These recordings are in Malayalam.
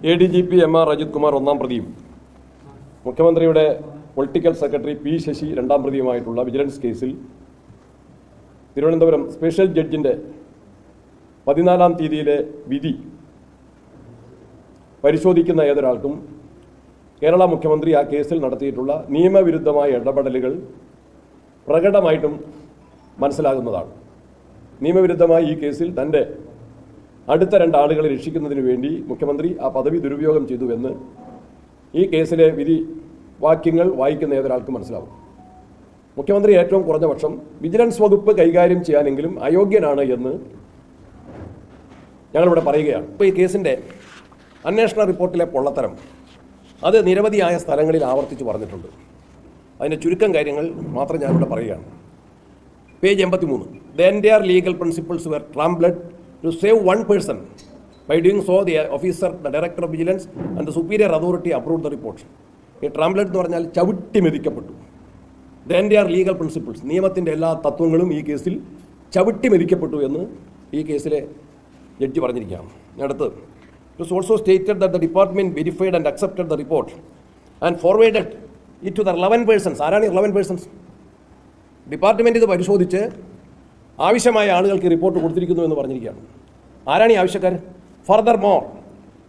A D G P M R Ajith Kumar ഒന്നാം പ്രതിയും മുഖ്യമന്ത്രിയുടെ പൊളിറ്റിക്കൽ സെക്രട്ടറി പി ശശി രണ്ടാം പ്രതിയുമായിട്ടുള്ള വിജിലൻസ് കേസിൽ തിരുവനന്തപുരം സ്പെഷ്യൽ ജഡ്ജിന്റെ പതിനാലാം തീയതിയിലെ വിധി പരിശോധിക്കുന്ന ഏതൊരാൾക്കും കേരള മുഖ്യമന്ത്രി ആ കേസിൽ നടത്തിയിട്ടുള്ള നിയമവിരുദ്ധമായ ഇടപെടലുകൾ പ്രകടമായിട്ടും മനസ്സിലാകുന്നതാണ്. നിയമവിരുദ്ധമായി ഈ കേസിൽ തന്റെ അടുത്ത രണ്ടാളുകളെ രക്ഷിക്കുന്നതിന് വേണ്ടി മുഖ്യമന്ത്രി ആ പദവി ദുരുപയോഗം ചെയ്തുവെന്ന് ഈ കേസിലെ വിധി വാക്യങ്ങൾ വായിക്കുന്ന ഏതൊരാൾക്കും മനസ്സിലാവും. മുഖ്യമന്ത്രി ഏറ്റവും കുറഞ്ഞ പക്ഷം വിജിലൻസ് വകുപ്പ് കൈകാര്യം ചെയ്യാനെങ്കിലും അയോഗ്യനാണ് എന്ന് ഞങ്ങളിവിടെ പറയുകയാണ്. ഇപ്പോൾ ഈ കേസിന്റെ അന്വേഷണ റിപ്പോർട്ടിലെ പൊള്ളത്തരം അത് നിരവധിയായ സ്ഥലങ്ങളിൽ ആവർത്തിച്ച് പറഞ്ഞിട്ടുണ്ട്. അതിന്റെ ചുരുക്കം കാര്യങ്ങൾ മാത്രം ഞാനിവിടെ പറയുകയാണ്. പേജ് എൺപത്തി മൂന്ന് the entire legal principles were trampled to save one person by doing so the officer the director of vigilance and the superior authority approve the report ഈ ട്രാംബ്ലഡ് എന്ന് പറഞ്ഞാൽ ചവിട്ടി മെതിക്കപ്പെട്ടു. ദ ആർ ലീഗൽ പ്രിൻസിപ്പിൾസ് നിയമത്തിന്റെ എല്ലാ തത്വങ്ങളും ഈ കേസിൽ ചവിട്ടി മെതിക്കപ്പെട്ടു എന്ന് ഈ കേസിലെ ജഡ്ജി പറഞ്ഞിരിക്കുകയാണ്. അടുത്ത് it is also stated that the department verified and accepted the report and forwarded it to the eleven persons ആരാണ് ഇലവൻ പേഴ്സൺസ് ഡിപ്പാർട്ട്മെന്റ് ഇത് പരിശോധിച്ച് ആവശ്യമായ ആളുകൾക്ക് റിപ്പോർട്ട് കൊടുത്തിരിക്കുന്നു എന്ന് പറഞ്ഞിരിക്കുകയാണ്. ആരാണ് ഈ ആവശ്യക്കാർ furthermore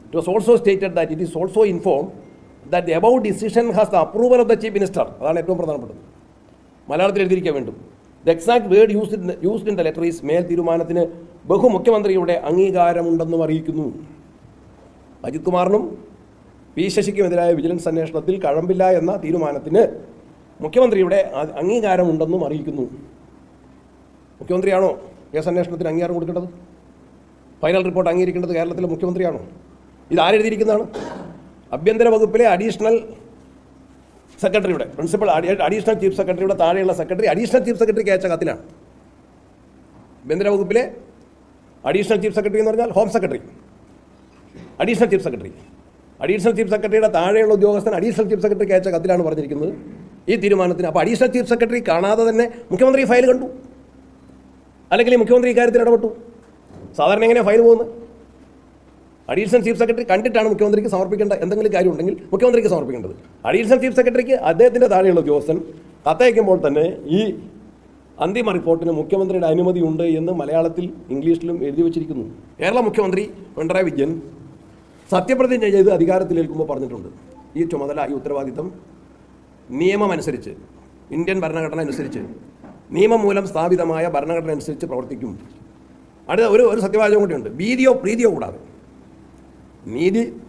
it was also stated that it is also inform that above decision has the approval of the chief minister അതാണ് ഏറ്റവും പ്രധാനപ്പെട്ടത്. മലയാളത്തിൽ എഴുതിയിരിക്കാൻ വേണ്ടും. The exact word in used in the letter is മേൽ തീരുമാനത്തിന് ബഹുമുഖ്യമന്ത്രിയുടെ അംഗീകാരമുണ്ടെന്നും അറിയിക്കുന്നു. അജിത് കുമാറിനും പി ശശിക്കുമെതിരായ വിജിലൻസ് അന്വേഷണത്തിൽ കഴമ്പില്ല എന്ന തീരുമാനത്തിന് മുഖ്യമന്ത്രിയുടെ അംഗീകാരമുണ്ടെന്നും അറിയിക്കുന്നു. മുഖ്യമന്ത്രിയാണോ കേസ് അന്വേഷണത്തിന് അംഗീകാരം കൊടുക്കേണ്ടത്? ഫൈനൽ റിപ്പോർട്ട് അംഗീകരിക്കേണ്ടത് കേരളത്തിലെ മുഖ്യമന്ത്രിയാണോ? ഇത് ആരെഴുതിയിരിക്കുന്നതാണ് ആഭ്യന്തര വകുപ്പിലെ അഡീഷണൽ സെക്രട്ടറിയുടെ പ്രിൻസിപ്പൽ അഡീഷണൽ ചീഫ് സെക്രട്ടറിയുടെ താഴെയുള്ള സെക്രട്ടറി അഡീഷണൽ ചീഫ് സെക്രട്ടറിക്ക് അയച്ച കത്തിലാണ് ആഭ്യന്തര വകുപ്പിലെ അഡീഷണൽ ചീഫ് സെക്രട്ടറി എന്ന് പറഞ്ഞാൽ home secretary additional chief secretary additional chief സെക്രട്ടറിയുടെ താഴെയുള്ള ഉദ്യോഗസ്ഥൻ അഡീഷണൽ ചീഫ് സെക്രട്ടറിക്ക് അയച്ച കത്തിലാണ് പറഞ്ഞിരിക്കുന്നത്. ഈ തീരുമാനത്തിന് അപ്പോൾ അഡീഷണൽ ചീഫ് സെക്രട്ടറി കാണാതെ തന്നെ മുഖ്യമന്ത്രി ഫയൽ കണ്ടു? അല്ലെങ്കിൽ മുഖ്യമന്ത്രി ഇക്കാര്യത്തിൽ ഇടപെട്ടു? സാധാരണ എങ്ങനെയാണ് ഫയൽ പോകുന്നത്? അഡീഷണൽ ചീഫ് സെക്രട്ടറി കണ്ടിട്ടാണ് മുഖ്യമന്ത്രിക്ക് സമർപ്പിക്കേണ്ട എന്തെങ്കിലും കാര്യം ഉണ്ടെങ്കിൽ മുഖ്യമന്ത്രിക്ക് സമർപ്പിക്കേണ്ടത്. അഡീഷണൽ ചീഫ് സെക്രട്ടറിക്ക് അദ്ദേഹത്തിന്റെ താഴെയുള്ള ഉദ്യോഗസ്ഥൻ കത്തയക്കുമ്പോൾ തന്നെ ഈ അന്തിമ റിപ്പോർട്ടിന് മുഖ്യമന്ത്രിയുടെ അനുമതി ഉണ്ട് എന്ന് മലയാളത്തിൽ ഇംഗ്ലീഷിലും എഴുതി വച്ചിരിക്കുന്നു. കേരള മുഖ്യമന്ത്രി പിണറായി വിജയൻ സത്യപ്രതിജ്ഞ ചെയ്ത് അധികാരത്തിലേൽക്കുമ്പോൾ പറഞ്ഞിട്ടുണ്ട്. ഈ ചുമതല ഈ ഉത്തരവാദിത്തം നിയമമനുസരിച്ച് ഇന്ത്യൻ ഭരണഘടന അനുസരിച്ച് നിയമം മൂലം സ്ഥാപിതമായ ഭരണഘടന അനുസരിച്ച് പ്രവർത്തിക്കും. അടുത്ത ഒരു ഒരു സത്യവാചകം കൂടിയുണ്ട്. ഭീതിയോ പ്രീതിയോ കൂടാതെ. നീതി